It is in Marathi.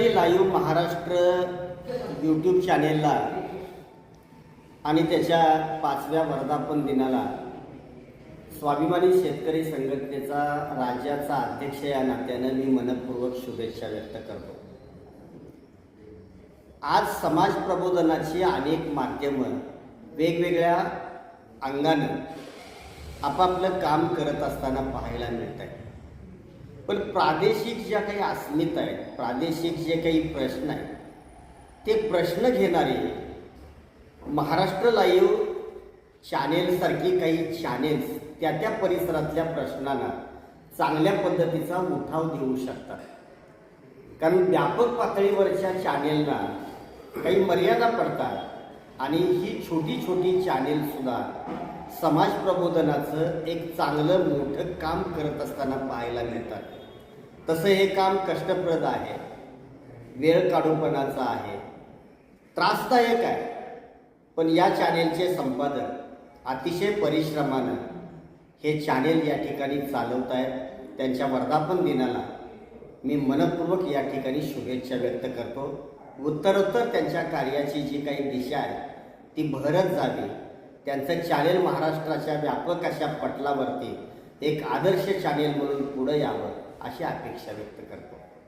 शेतकरी लाईव्ह महाराष्ट्र यूट्यूब चॅनेलला आणि त्याच्या पाचव्या वर्धापन दिनाला स्वाभिमानी शेतकरी संघटनेचा राज्याचा अध्यक्ष या नात्यानं मी मनपूर्वक शुभेच्छा व्यक्त करतो. आज समाज प्रबोधनाची अनेक माध्यमं वेगवेगळ्या अंगानं आपापलं काम करत असताना पाहायला मिळत आहे पण प्रादेशिक ज्या काही अस्मिता आहेत प्रादेशिक जे काही प्रश्न आहेत ते प्रश्न घेणारे महाराष्ट्र लाईव्ह चॅनेलसारखी काही चॅनेल्स त्या त्या परिसरातल्या प्रश्नांना चांगल्या पद्धतीचा उठाव देऊ शकतात. कारण व्यापक पातळीवरच्या चॅनेलना काही मर्यादा पडतात आणि ही छोटी छोटी चॅनेलसुद्धा समाज प्रबोधनाचं एक चांगलं मोठं काम करत असताना पाहायला मिळतात. तसं हे काम कष्टप्रद आहे. वेळ काढूपणाचं आहे. त्रासदायक आहे. पण या चॅनेलचे संपादक अतिशय परिश्रमानं हे चॅनेल या ठिकाणी चालवत आहेत त्यांच्या वर्धापन दिनाला मी मनपूर्वक या ठिकाणी शुभेच्छा व्यक्त करतो. उत्तरोत्तर त्यांच्या कार्याची जी काही दिशा आहे ती भरत जावी. त्यांचं चॅनेल महाराष्ट्राच्या व्यापक अशा पटलावरती एक आदर्श चॅनेल म्हणून पुढं यावं. अशी अपेक्षा व्यक्त करतो.